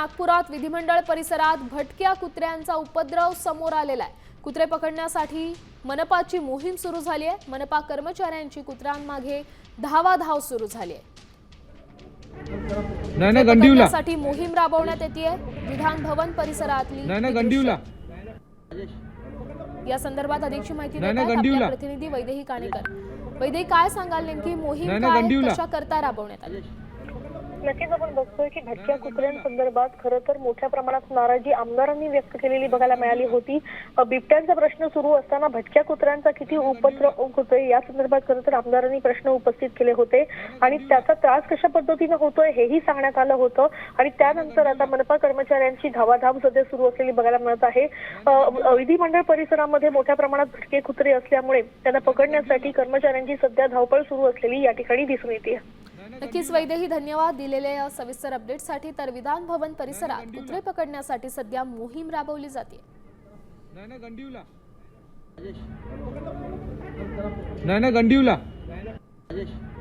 नागपुरात विधिमंडळ परिसरात भटक्या कुत्र्यांचा उपद्रव समोर आलेला आहे. कुत्रे पकडण्यासाठी मनपाची मोहीम सुरू झाली आहे. मनपा कर्मचाऱ्यांची कुत्र्यांमागे धावाधाव सुरू झाली आहे. पकडण्यासाठी मोहीम राबवण्यात येते विधान भवन परिसरातली. या संदर्भात अधिकची माहिती प्रतिनिधी वैदेही काणेकर. वैदेही काय सांगाल नेमकी? मोहीम. कशा करता राबवण्यात आली? नक्कीच आपण बघतोय की भटक्या कुत्र्यांसंदर्भात खरं तर मोठ्या प्रमाणात नाराजी आमदारांनी व्यक्त केलेली बघायला मिळाली होती. बिबट्यांचा प्रश्न सुरू असताना भटक्या कुत्र्यांचा किती उपद्रव होतोय या संदर्भात खरं तर आमदारांनी प्रश्न उपस्थित केले होते. आणि त्याचा त्रास कशा पद्धतीनं होतोय हेही सांगण्यात आलं होतं. आणि त्यानंतर आता मनपा कर्मचाऱ्यांची धावाधाव सध्या सुरू असलेली बघायला मिळत आहे. विधिमंडळ परिसरामध्ये मोठ्या प्रमाणात भटके कुत्रे असल्यामुळे त्यांना पकडण्यासाठी कर्मचाऱ्यांची सध्या धावपळ सुरू असलेली या ठिकाणी दिसून येते. नक्कीच वैदेही धन्यवाद दिलेल्या या सविस्तर अपडेटसाठी तर विधान भवन परिसरात कुत्रे पकडण्यासाठी सध्या मोहीम राबवली जाते. नाही नाही गंडीवला. नाही नाही गंडीवला.